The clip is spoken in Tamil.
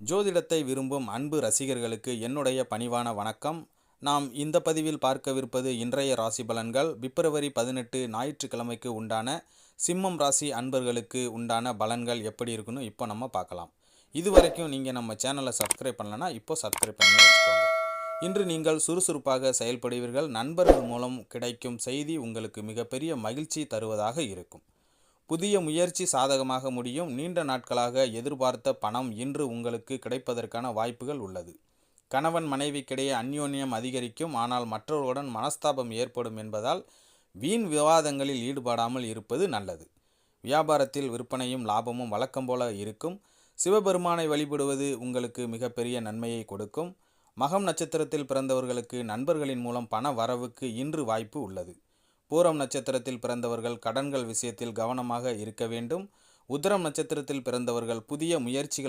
ஜோதிடத்தை விரும்பும் அன்பு ரசிகர்களுக்கு என்னுடைய பணிவான வணக்கம். நாம் இந்த பதிவில் பார்க்கவிருப்பது இன்றைய ராசி பலன்கள். பிப்ரவரி பதினெட்டு ஞாயிற்றுக்கிழமைக்கு உண்டான சிம்மம் ராசி அன்பர்களுக்கு உண்டான பலன்கள் எப்படி இருக்குன்னு இப்போ நம்ம பார்க்கலாம். இது வரைக்கும் நீங்கள் நம்ம சேனலை சப்ஸ்கிரைப் பண்ணலன்னா இப்போ சப்ஸ்கிரைப் பண்ணி வச்சுக்கோங்க. இன்று நீங்கள் சுறுசுறுப்பாக செயல்படுவீர்கள். நண்பர்கள் மூலம் கிடைக்கும் செய்தி உங்களுக்கு மிகப்பெரிய மகிழ்ச்சி தருவதாக இருக்கும். புதிய முயற்சி சாதகமாக முடியும். நீண்ட நாட்களாக எதிர்பார்த்த பணம் இன்று உங்களுக்கு கிடைப்பதற்கான வாய்ப்புகள் உள்ளது. கணவன் மனைவிக்கிடையே அந்யோன்யம் அதிகரிக்கும். ஆனால் மற்றவர்களுடன் மனஸ்தாபம் ஏற்படும் என்பதால் வீண் விவாதங்களில் ஈடுபடாமல் இருப்பது நல்லது. வியாபாரத்தில் விற்பனையும் லாபமும் வழக்கம் போல இருக்கும். சிவபெருமானை வழிபடுவது உங்களுக்கு மிகப்பெரிய நன்மையை கொடுக்கும். மகம் நட்சத்திரத்தில் பிறந்தவர்களுக்கு நண்பர்களின் மூலம் பண வரவுக்கு இன்று வாய்ப்பு உள்ளது. பூரம் நட்சத்திரத்தில் பிறந்தவர்கள் கடன்கள் விஷயத்தில் கவனமாக இருக்க வேண்டும். உத்திரம் நட்சத்திரத்தில் பிறந்தவர்கள் புதிய முயற்சிகள்